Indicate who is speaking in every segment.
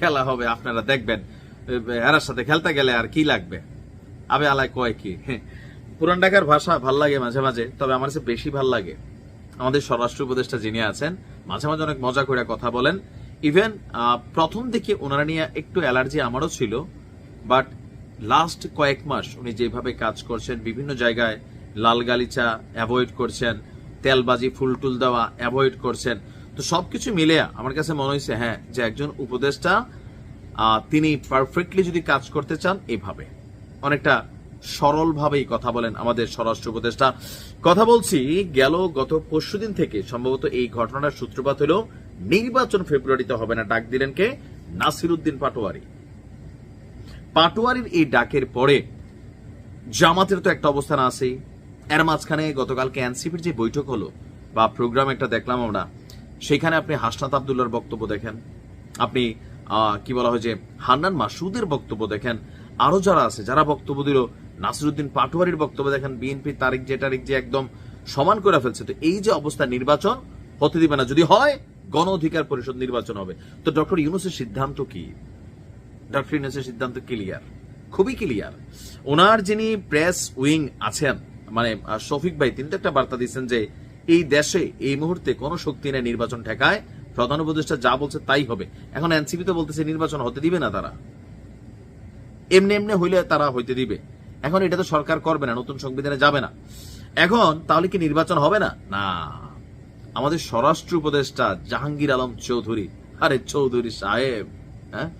Speaker 1: খেলা হবে, আপনারা দেখবেন। এরার সাথে খেলতে গেলে আর কি লাগবে? আবে আলায় কয় কি? পুরান ঢাকার ভাষা ভালো লাগে মাঝে মাঝে, তবে আমার কাছে বেশি ভালো লাগে। আমাদের স্বরাষ্ট্র উপদেষ্টা যিনি আছেন, মাঝে মাঝে অনেক মজা করে কথা বলেন। ইভেন প্রথম দিকে ওনারা নিয়ে একটু অ্যালার্জি আমারও ছিল, বাট লাস্ট কয়েক মাস উনি যেভাবে কাজ করছেন, বিভিন্ন জায়গায় লাল গালিচা অ্যাভয়েড করছেন, তেলবাজি ফুলটুল দেওয়া অ্যাভয়েড করছেন তো সবকিছু মিলে আমার কাছে মনে হয়েছে হ্যাঁ যে একজন উপদেষ্টা তিনি পারফেক্টলি যদি কাজ করতে চান, এভাবে। অনেকটা সরলভাবেই কথা বলেন আমাদের স্বরাষ্ট্র উপদেষ্টা। কথা বলছি, গেল গত পরশুদিন থেকে সম্ভবত এই ঘটনার সূত্রপাত হলো, নির্বাচন ফেব্রুয়ারিতে হবে না, ডাক দিলেন কে? নাসির উদ্দিন পাটোয়ারি। পাটোয়ারির এই ডাকের পরে জামাতের তো একটা অবস্থান আছেই। এর মাঝখানে গতকালকে এনসিপির যে বৈঠক হলো, বা প্রোগ্রাম একটা দেখলাম আমরা সেখানে আপনি হাসনাত আবদুল্লার বক্তব্য দেখেন। আপনি কি বলা হয় যে, হান্নান মাসুদের বক্তব্য দেখেন। আরও যারা আছে, যারা বক্তব্য দিল, নাসিরুদ্দিন পাটোয়ারির বক্তব্য দেখেন বিএনপি তারিখ যে তারিখ যে একদম সমান করে ফেলছে। তো এই যে অবস্থা নির্বাচন হতে দিবে না। যদি হয়, গণ অধিকার পরিষদ নির্বাচন হবে। তো ডক্টর ইউনুসের সিদ্ধান্ত কি? ডক্টর ইউনুসের সিদ্ধান্ত ক্লিয়ার? খুবই ক্লিয়ার। ওনার যিনি প্রেস উইং আছেন মানে শফিক ভাই, তিনি তো একটা বার্তা দিচ্ছেন যে এই দেশে এই মুহূর্তে কোন শক্তি নেই নির্বাচন ঠেকায়। প্রধান উপদেষ্টা যা বলছে তাই হবে। এখন এনসিপি তো বলতেছে নির্বাচন হতে দিবে না তারা। এমনি এমনি হইলে তারা হইতে দিবে। এখন এটা তো সরকার করবে না, নতুন সংবিধানে যাবে না। এখন তাহলে কি নির্বাচন হবে না? না। আমাদের স্বরাষ্ট্র উপদেষ্টা জাহাঙ্গীর আলম চৌধুরী। আরে চৌধুরী সাহেব হ্যাঁ?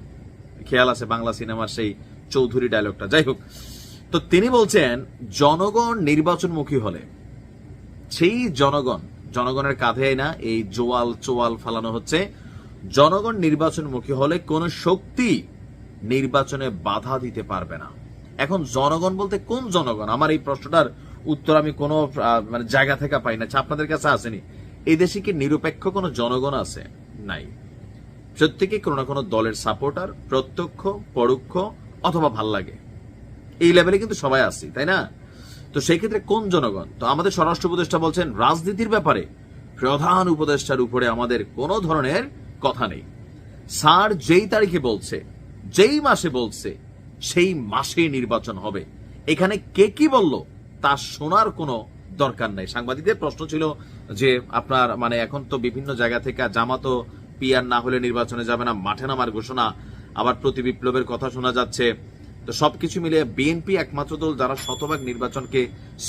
Speaker 1: খেয়াল আছে বাংলা সিনেমার সেই চৌধুরী ডায়লগটা যাই হোক, তো তিনি বলছেন, জনগণ নির্বাচনমুখী হলে সেই জনগণ জনগণের কাঁধে না এই জোয়াল চোয়াল ফালানো হচ্ছে। জনগণ নির্বাচনমুখী হলে কোন শক্তি নির্বাচনে বাধা দিতে পারবে না। এখন জনগণ বলতে কোন জনগণ? আমার এই প্রশ্নটার উত্তর আমি কোনো মানে জায়গা থেকে পাই না আচ্ছা, আপনাদের কাছে আসেনি। এই দেশে কি নিরপেক্ষ কোনো জনগণ আছে? নাই। প্রত্যেকে কোনো না কোনো দলের সাপোর্টার প্রত্যক্ষ পরোক্ষ অথবা ভালো লাগে? এই লেভেলে কিন্তু সবাই আসছি তাই না? তো সেই ক্ষেত্রে কোন জনগণ? তো আমাদের স্বরাষ্ট্র উপদেষ্টা বলছেন, রাজনীতির ব্যাপারে প্রধান উপদেষ্টার উপরে আমাদের কোনো ধরনের কথা নেই। স্যার যেই তারিখে বলছে, যেই মাসে বলছে, সেই মাসেই নির্বাচন হবে। এখানে কে কি বলল, তা শোনার কোনো দরকার নাই। সাংবাদিকদের প্রশ্ন ছিল যে আপনার মানে এখন তো বিভিন্ন জায়গা থেকে জামাতো পিয়ার না হলে নির্বাচনে যাবে না, মাঠে নামার ঘোষণা। আবার প্রতি বিপ্লবের কথা শোনা যাচ্ছে তো সবকিছু মিলিয়ে বিএনপি একমাত্র দল যারা শতভাগ নির্বাচনকে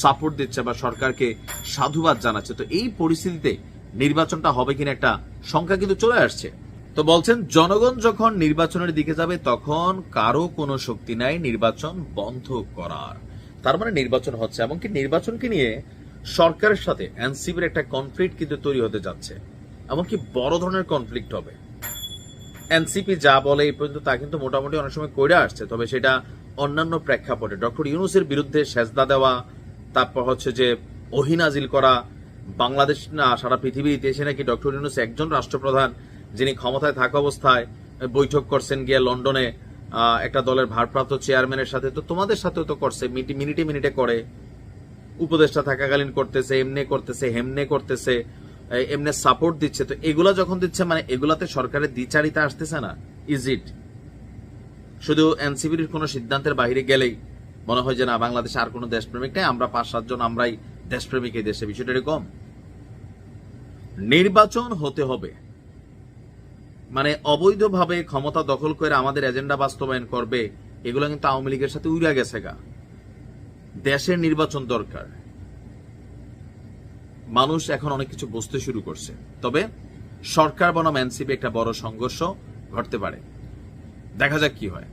Speaker 1: সাপোর্ট দিচ্ছে বা সরকারকে সাধুবাদ জানাচ্ছে। তো এই পরিস্থিতিতে নির্বাচনটা হবে কিনা একটা সংখ্যা কিন্তু চলে আসছে। তো বলছেন, জনগণ যখন নির্বাচনের দিকে যাবে, তখন কারও কোনো শক্তি নাই, নির্বাচন বন্ধ করার। তার মানে নির্বাচন হচ্ছে, এমনকি নির্বাচনকে নিয়ে সরকারের সাথে এনসিপির একটা কনফ্লিক্ট কিন্তু তৈরি হতে যাচ্ছে। এমনকি বড় ধরনের কনফ্লিক্ট হবে। এনসিপি যা বলে এই পর্যন্ত তা কিন্তু মোটামুটি অনেক সময় করে আসছে। তবে সেটা অন্যান্য প্রেক্ষাপটে। ডক্টর ইউনুসের বিরুদ্ধে সেজদা দেওয়া, তারপর হচ্ছে যে অহিনাজিল করা, বাংলাদেশ না, সারা পৃথিবীর ইতিহাসে নাকি ডক্টর ইউনুস একজন রাষ্ট্রপ্রধান, যিনি ক্ষমতায় থাকা অবস্থায় বৈঠক করছেন গিয়ে লন্ডনে একটা দলের ভারপ্রাপ্ত চেয়ারম্যানের সাথে। তো তোমাদের সাথেও তো করছে মিনিটে মিনিটে করে। উপদেষ্টা থাকাকালীন করতেছে, এমনে করতেছে, হেমনে করতেছে। এমনে সাপোর্ট দিচ্ছে। তো এগুলা যখন দিচ্ছে মানে এগুলাতে সরকারের দ্বিচারিতা আসতেছে না? ইজ ইট শুধু এনসিবির কোনো সিদ্ধান্তের বাইরে গেলেই মনে হয় যে না, বাংলাদেশে আর কোনো দেশপ্রেমিক নেই, আমরা পাঁচ সাতজন আমরাই দেশপ্রেমিক এই দেশে, বিষয়টা এরকম নির্বাচন হতে হবে। মানে অবৈধভাবে ক্ষমতা দখল করে আমাদের এজেন্ডা বাস্তবায়ন করবে, এগুলো কিন্তু আওয়ামী লীগের সাথে উইরা গেছে গা। দেশের নির্বাচন দরকার। মানুষ এখন অনেক কিছু বুঝতে শুরু করছে। তবে সরকার বনাম এনসিপি একটা বড় সংঘর্ষ ঘটতে পারে। দেখা যাক কি হয়।